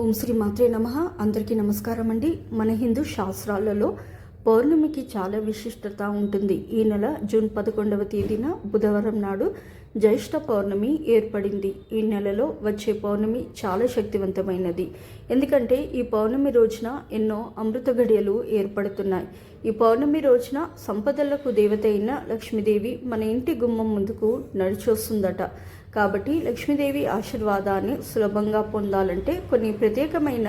ఓం శ్రీ మాత్రే నమ. అందరికీ నమస్కారం అండి. మన హిందూ శాస్త్రాలలో పౌర్ణమికి చాలా విశిష్టత ఉంటుంది. ఈ నెల జూన్ పదకొండవ తేదీన బుధవారం నాడు జ్యేష్ఠ పౌర్ణమి ఏర్పడింది. ఈ నెలలో వచ్చే పౌర్ణమి చాలా శక్తివంతమైనది. ఎందుకంటే ఈ పౌర్ణమి రోజున ఎన్నో అమృత గడియలు ఏర్పడుతున్నాయి. ఈ పౌర్ణమి రోజున సంపదలకు దేవత అయిన లక్ష్మీదేవి మన ఇంటి గుమ్మం ముందుకు నడిచొస్తుందట. కాబట్టి లక్ష్మీదేవి ఆశీర్వాదాన్ని సులభంగా పొందాలంటే కొన్ని ప్రత్యేకమైన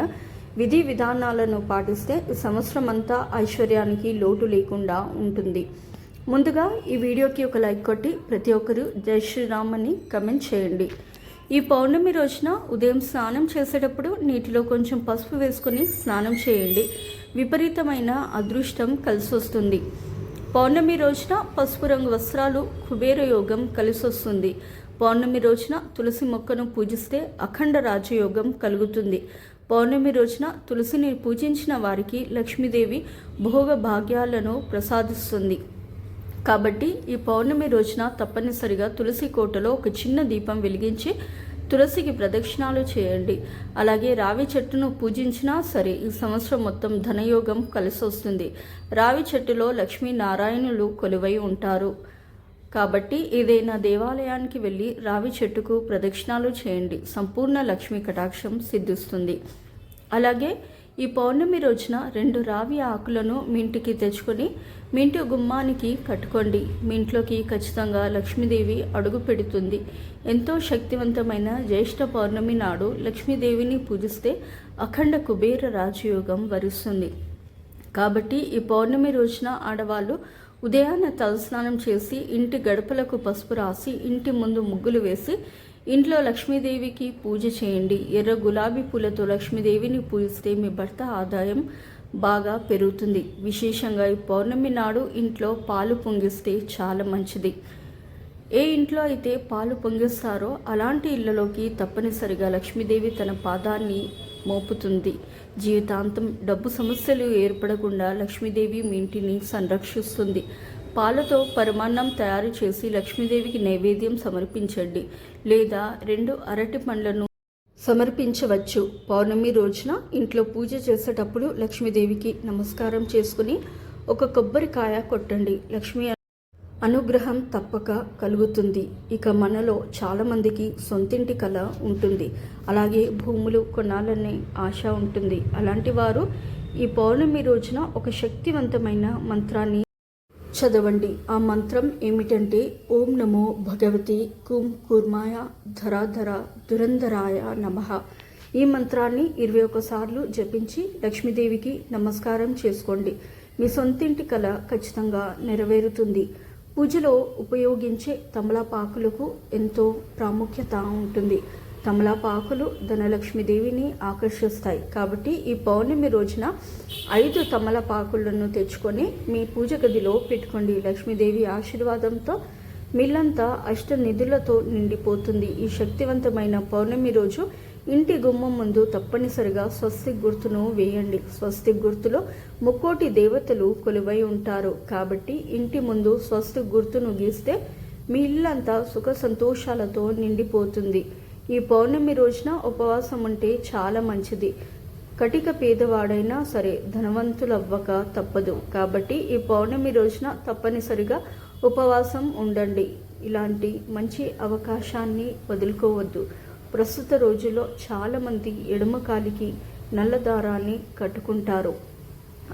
విధి విధానాలను పాటిస్తే సంవత్సరం అంతా ఐశ్వర్యానికి లోటు లేకుండా ఉంటుంది. ముందుగా ఈ వీడియోకి ఒక లైక్ కొట్టి ప్రతి ఒక్కరూ జై శ్రీరామ్ అని కమెంట్ చేయండి. ఈ పౌర్ణమి రోజున ఉదయం స్నానం చేసేటప్పుడు నీటిలో కొంచెం పసుపు వేసుకొని స్నానం చేయండి. విపరీతమైన అదృష్టం కలిసి వస్తుంది పౌర్ణమి రోజున పసుపు రంగు వస్త్రాలు కుబేర యోగం కలిసి వస్తుంది పౌర్ణమి రోజున తులసి మొక్కను పూజిస్తే అఖండ రాజయోగం కలుగుతుంది. పౌర్ణమి రోజున తులసిని పూజించిన వారికి లక్ష్మీదేవి భోగ భాగ్యాలను ప్రసాదిస్తుంది. కాబట్టి ఈ పౌర్ణమి రోజున తప్పనిసరిగా తులసి కోటలో ఒక చిన్న దీపం వెలిగించి తులసికి ప్రదక్షిణాలు చేయండి. అలాగే రావి చెట్టును పూజించినా సరే ఈ సంవత్సరం మొత్తం ధనయోగం కలిసి వస్తుంది రావి చెట్టులో లక్ష్మీనారాయణులు కొలువై ఉంటారు. కాబట్టి ఏదైనా దేవాలయానికి వెళ్ళి రావి చెట్టుకు ప్రదక్షిణాలు చేయండి. సంపూర్ణ లక్ష్మీ కటాక్షం సిద్ధిస్తుంది. అలాగే ఈ పౌర్ణమి రోజున రెండు రావి ఆకులను మీ ఇంటికి తెచ్చుకొని మీ ఇంటి గుమ్మానికి కట్టుకోండి. మీ ఇంట్లోకి ఖచ్చితంగా లక్ష్మీదేవి అడుగు పెడుతుంది. ఎంతో శక్తివంతమైన జ్యేష్ఠ పౌర్ణమి నాడు లక్ష్మీదేవిని పూజిస్తే అఖండ కుబేర రాజయోగం వరిస్తుంది. కాబట్టి ఈ పౌర్ణమి రోజున ఆడవాళ్ళు ఉదయాన్నే తలస్నానం చేసి ఇంటి గడపలకు పసుపు రాసి ఇంటి ముందు ముగ్గులు వేసి ఇంట్లో లక్ష్మీదేవికి పూజ చేయండి. ఎర్ర గులాబీ పూలతో లక్ష్మీదేవిని పూజిస్తే మీ భర్త ఆదాయం బాగా పెరుగుతుంది. విశేషంగా ఈ పౌర్ణమి నాడు ఇంట్లో పాలు పొంగిస్తే చాలా మంచిది. ఏ ఇంట్లో అయితే పాలు పొంగిస్తారో అలాంటి ఇళ్ళలోకి తప్పనిసరిగా లక్ష్మీదేవి తన పాదాన్ని మోపుతుంది. జీవితాంతం డబ్బు సమస్యలు ఏర్పడకుండా లక్ష్మీదేవి మీ ఇంటిని సంరక్షిస్తుంది. పాలతో పరమాన్నం తయారు చేసి లక్ష్మీదేవికి నైవేద్యం సమర్పించండి లేదా రెండు అరటి పండ్లను సమర్పించవచ్చు. పౌర్ణమి రోజున ఇంట్లో పూజ చేసేటప్పుడు లక్ష్మీదేవికి నమస్కారం చేసుకుని ఒక కొబ్బరికాయ కొట్టండి. లక్ష్మీ అనుగ్రహం తప్పక కలుగుతుంది. ఇక మనలో చాలామందికి సొంతింటి కళ ఉంటుంది. అలాగే భూములు కొనాలనే ఆశ ఉంటుంది. అలాంటి వారు ఈ పౌర్ణమి రోజున ఒక శక్తివంతమైన మంత్రాన్ని చదవండి. ఆ మంత్రం ఏమిటంటే ఓం నమో భగవతి కుం కుర్మాయ ధరాధర దురంధరాయ నమ. ఈ మంత్రాన్ని ఇరవై ఒకసార్లు జపించి లక్ష్మీదేవికి నమస్కారం చేసుకోండి. మీ సొంతింటి కళ ఖచ్చితంగా నెరవేరుతుంది. పూజలో ఉపయోగించే తమలపాకులకు ఎంతో ప్రాముఖ్యత ఉంటుంది. తమలపాకులు ధనలక్ష్మీదేవిని ఆకర్షిస్తాయి. కాబట్టి ఈ పౌర్ణమి రోజున ఐదు తమలపాకులను తెచ్చుకొని మీ పూజ గదిలో పెట్టుకోండి. లక్ష్మీదేవి ఆశీర్వాదంతో మిల్లంతా అష్ట నిధులతో నిండిపోతుంది. ఈ శక్తివంతమైన పౌర్ణమి రోజు ఇంటి గుమ్మం ముందు తప్పనిసరిగా స్వస్తి గుర్తును వేయండి. స్వస్తి గుర్తులో ముక్కోటి దేవతలు కొలువై ఉంటారు. కాబట్టి ఇంటి ముందు స్వస్తి గుర్తును గీస్తే మీ ఇల్లంతా సుఖ సంతోషాలతో నిండిపోతుంది. ఈ పౌర్ణమి రోజున ఉపవాసం ఉంటే చాలా మంచిది. కటిక పేదవాడైనా సరే ధనవంతులవ్వక తప్పదు. కాబట్టి ఈ పౌర్ణమి రోజున తప్పనిసరిగా ఉపవాసం ఉండండి. ఇలాంటి మంచి అవకాశాన్ని వదులుకోవద్దు. ప్రస్తుత రోజుల్లో చాలామంది ఎడమ కాలికి నల్ల దారాన్ని కట్టుకుంటారు.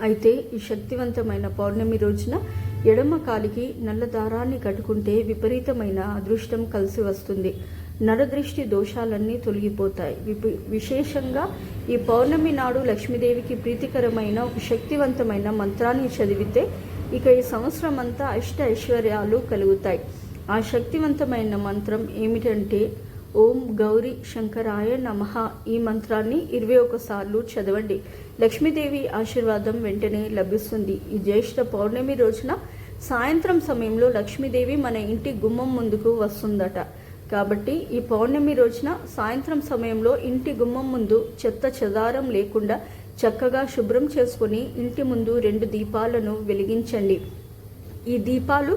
అయితే ఈ శక్తివంతమైన పౌర్ణమి రోజున ఎడమ కాలికి నల్ల దారాన్ని కట్టుకుంటే విపరీతమైన అదృష్టం కలిసి వస్తుంది. నరదృష్టి దోషాలన్నీ తొలగిపోతాయి. విశేషంగా ఈ పౌర్ణమి నాడు లక్ష్మీదేవికి ప్రీతికరమైన ఒక శక్తివంతమైన మంత్రాన్ని చదివితే ఇక ఈ సంవత్సరం అంతా అష్ట ఐశ్వర్యాలు కలుగుతాయి. ఆ శక్తివంతమైన మంత్రం ఏమిటంటే ఓం గౌరీ శంకరాయ నమ. ఈ మంత్రాన్ని ఇరవై ఒకసార్లు చదవండి. లక్ష్మీదేవి ఆశీర్వాదం వెంటనే లభిస్తుంది. ఈ జ్యేష్ఠ పౌర్ణమి రోజున సాయంత్రం సమయంలో లక్ష్మీదేవి మన ఇంటి గుమ్మం ముందుకు వస్తుందట. కాబట్టి ఈ పౌర్ణమి రోజున సాయంత్రం సమయంలో ఇంటి గుమ్మం ముందు చెత్త చెదారం లేకుండా చక్కగా శుభ్రం చేసుకుని ఇంటి ముందు రెండు దీపాలను వెలిగించండి. ఈ దీపాలు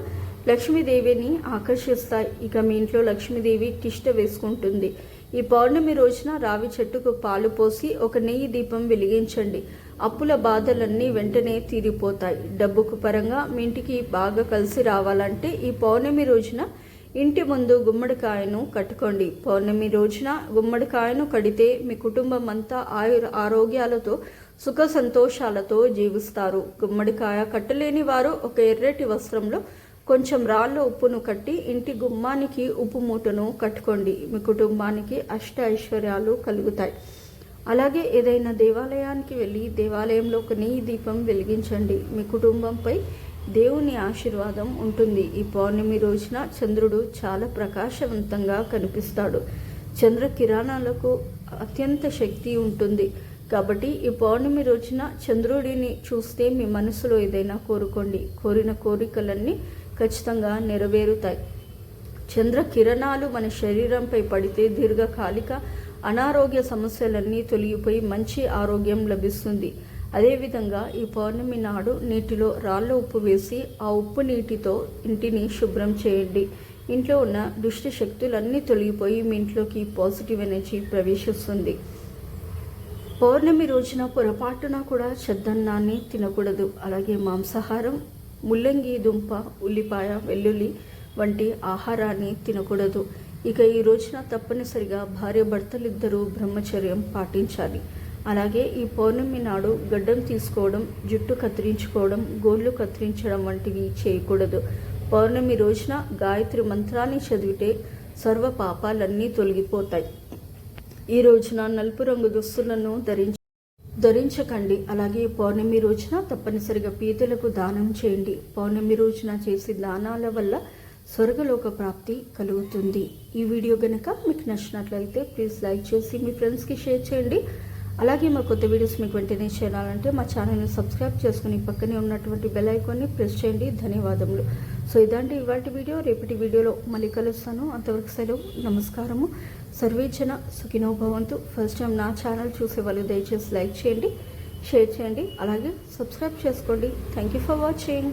లక్ష్మీదేవిని ఆకర్షిస్తాయి. ఇక మీ ఇంట్లో లక్ష్మీదేవి తిష్ట వేసుకుంటుంది. ఈ పౌర్ణమి రోజున రావి చెట్టుకు పాలు పోసి ఒక నెయ్యి దీపం వెలిగించండి. అప్పుల బాధలన్నీ వెంటనే తీరిపోతాయి. డబ్బుకు పరంగా మీ ఇంటికి బాగా కలిసి రావాలంటే ఈ పౌర్ణమి రోజున ఇంటి ముందు గుమ్మడికాయను కట్టుకోండి. పౌర్ణమి రోజున గుమ్మడికాయను కడితే మీ కుటుంబం అంతా ఆయు ఆరోగ్యాలతో సుఖ సంతోషాలతో జీవిస్తారు. గుమ్మడికాయ కట్టలేని వారు ఒక ఎర్రటి వస్త్రంలో కొంచెం రాళ్ళ ఉప్పును కట్టి ఇంటి గుమ్మానికి ఉప్పు మూటను కట్టుకోండి. మీ కుటుంబానికి అష్ట ఐశ్వర్యాలు కలుగుతాయి. అలాగే ఏదైనా దేవాలయానికి వెళ్ళి దేవాలయంలో ఒక నెయ్యి దీపం వెలిగించండి. మీ కుటుంబంపై దేవుని ఆశీర్వాదం ఉంటుంది. ఈ పౌర్ణమి రోజున చంద్రుడు చాలా ప్రకాశవంతంగా కనిపిస్తాడు. చంద్ర కిరణాలకు అత్యంత శక్తి ఉంటుంది. కాబట్టి ఈ పౌర్ణమి రోజున చంద్రుడిని చూస్తే మీ మనసులో ఏదైనా కోరుకోండి. కోరిన కోరికలన్నీ ఖచ్చితంగా నెరవేరుతాయి. చంద్ర కిరణాలు మన శరీరంపై పడితే దీర్ఘకాలిక అనారోగ్య సమస్యలన్నీ తొలగిపోయి మంచి ఆరోగ్యం లభిస్తుంది. అదేవిధంగా ఈ పౌర్ణమి నాడు నీటిలో రాళ్ళ ఉప్పు వేసి ఆ ఉప్పు నీటితో ఇంటిని శుభ్రం చేయండి. ఇంట్లో ఉన్న దుష్ట శక్తులన్నీ తొలగిపోయి మీ ఇంట్లోకి పాజిటివ్ ఎనర్జీ ప్రవేశిస్తుంది. పౌర్ణమి రోజున పొరపాటున కూడా చెద్దన్నాన్ని తినకూడదు. అలాగే మాంసాహారం ముల్లంగి దుంప ఉల్లిపాయ వెల్లుల్లి వంటి ఆహారాన్ని తినకూడదు. ఇక ఈ రోజున తప్పనిసరిగా భార్య భర్తలిద్దరూ బ్రహ్మచర్యం పాటించాలి. అలాగే ఈ పౌర్ణమి నాడు గడ్డం తీసుకోవడం జుట్టు కత్తిరించుకోవడం గోళ్ళు కత్తిరించడం వంటివి చేయకూడదు. పౌర్ణమి రోజున గాయత్రి మంత్రాన్ని చదివితే సర్వ పాపాలన్నీ తొలగిపోతాయి. ఈ రోజున నలుపు రంగు దుస్తులను ధరించి ధరించకండి. అలాగే పౌర్ణమి రోజున తప్పనిసరిగా పీతలకు దానం చేయండి. పౌర్ణమి రోజున చేసే దానాల వల్ల స్వర్గలోక ప్రాప్తి కలుగుతుంది. ఈ వీడియో కనుక మీకు నచ్చినట్లయితే ప్లీజ్ లైక్ చేసి మీ ఫ్రెండ్స్కి షేర్ చేయండి. అలాగే మా కొత్త వీడియోస్ మీకు వెంటనే చేయాలంటే మా ఛానల్ని సబ్స్క్రైబ్ చేసుకుని పక్కనే ఉన్నటువంటి బెల్ ఐకాన్ని ప్రెస్ చేయండి. ధన్యవాదములు. సో ఇదంటే ఇవాటి వీడియో. రేపటి వీడియోలో మళ్ళీ కలుస్తాను. అంతవరకు సెలవు. నమస్కారము. సర్వేజన సుఖినోభవంతు ఫస్ట్ టైం నా ఛానల్ చూసే వాళ్ళు దయచేసి లైక్ చేయండి షేర్ చేయండి అలాగే సబ్స్క్రైబ్ చేసుకోండి. Thank you for watching